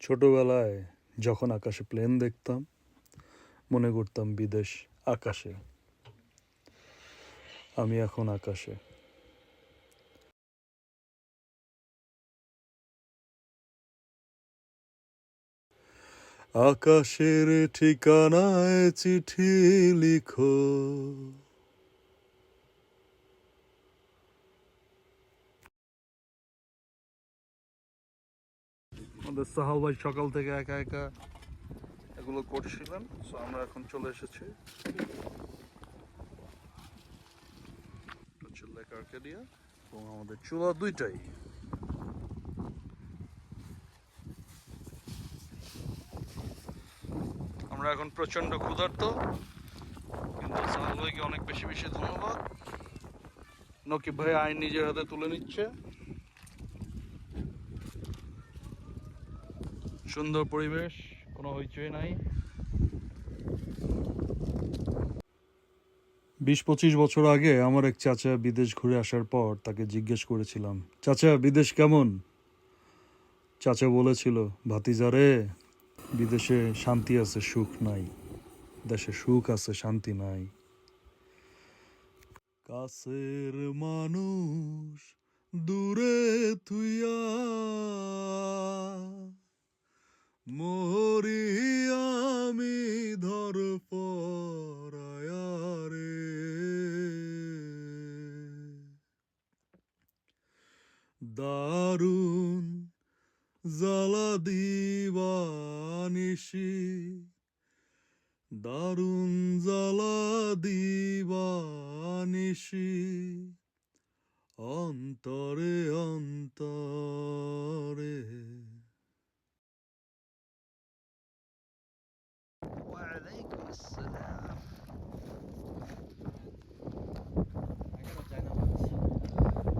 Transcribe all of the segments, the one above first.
ছোটবেলায় যখন আকাশে প্লেন দেখতাম, মনে করতাম বিদেশ আকাশে। আমি এখন আকাশে। আকাশের ঠিকানায় চিঠি লিখো। আমাদের সাহাল ভাই সকাল থেকে একা একা এগুলো করছিলেন সো আমরা এখন চলে এসেছি। লেক এবং আমাদের চুলা দুইটাই। আমরা এখন প্রচণ্ড ক্ষুধার্ত, কিন্তু সাহাল ভাইকে অনেক বেশি বেশি ধন্যবাদ। নকিব ভাই আইন নিজের হাতে তুলে নিচ্ছে। সুন্দর পরিবেশ, কোনো হইচই নাই। বিশ পঁচিশ বছর আগে আমার এক চাচা বিদেশ ঘুরে আসার পর তাকে জিজ্ঞেস করেছিলাম, চাচা, বিদেশ কেমন? চাচা বলেছিল ভাতিজারে বিদেশে শান্তি আছে, সুখ নাই। দেশে সুখ আছে, শান্তি নাই। কাছের মানুষ দূরে তুইয়া মরি আমি ধর পরায়ারে। দারুণ জ্বালা দিবানিসি দারুণ জ্বালা দিবানিসি অন্তরে অন্তরে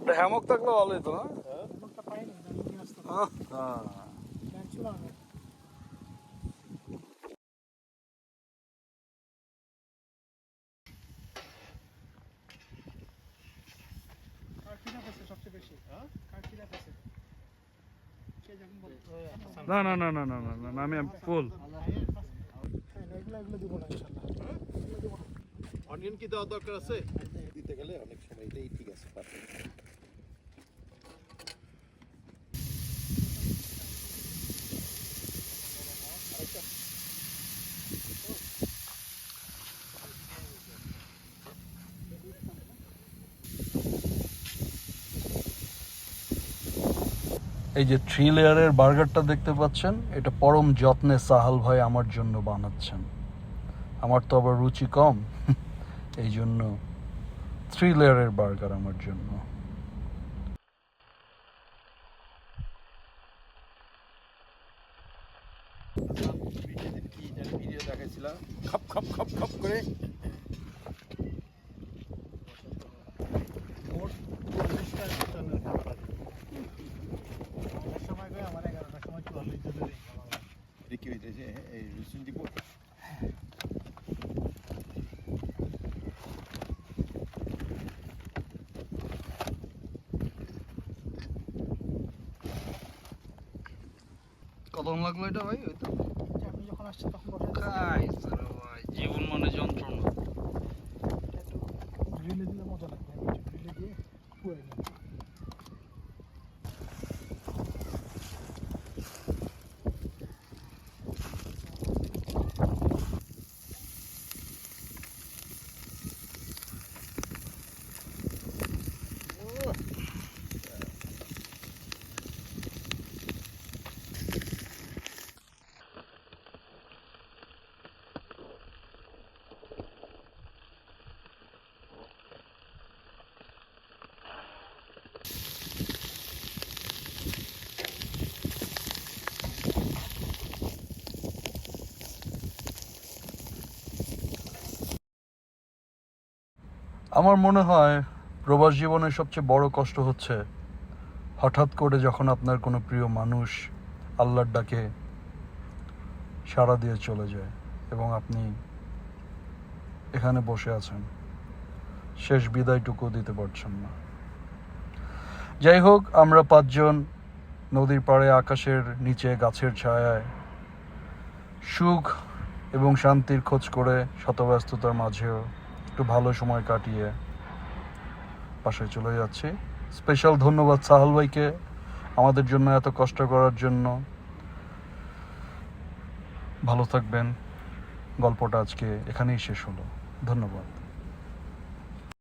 ওই হ্যামক থাকলে ভালো হতো না? হ্যাঁ? না না না না না না না না, আমি অনিয়ন কি দেওয়ার দরকার আছে? দিতে গেলে অনেক সময় এটাই ঠিক আছে। এই যে থ্রি লেয়ারের বার্গারটা দেখতে পাচ্ছেন, এটা পরম যত্নে সাহাল ভাই আমার জন্য বানাচ্ছেন। আমার তো আবার রুচি কম, এই জন্য থ্রি লেয়ারের বার্গার আমার জন্য। খাপ খাপ খাপ খাপ করে। কতক্ষণ লাগল এটা ভাই ওই তো। আপনি যখন আসছেন তখন আমার মনে হয় প্রবাস জীবনের সবচেয়ে বড় কষ্ট হচ্ছে হঠাৎ করে যখন আপনার কোনো প্রিয় মানুষ আল্লাহর ডাকে সাড়া দিয়ে চলে যায় এবং আপনি এখানে বসে আছেন। শেষ বিদায়টুকু দিতে পারছেন না। যাই হোক, আমরা পাঁচজন নদীর পাড়ে আকাশের নিচে গাছের ছায়ায় সুখ এবং শান্তির খোঁজ করে শতব্যস্ততার মাঝেও একটু ভালো সময় কাটিয়ে বাসায় চলে যাচ্ছি। স্পেশাল ধন্যবাদ সাহাল ভাইকে আমাদের জন্য এত কষ্ট করার জন্য। ভালো থাকবেন। গল্পটা আজকে এখানেই শেষ হলো। ধন্যবাদ।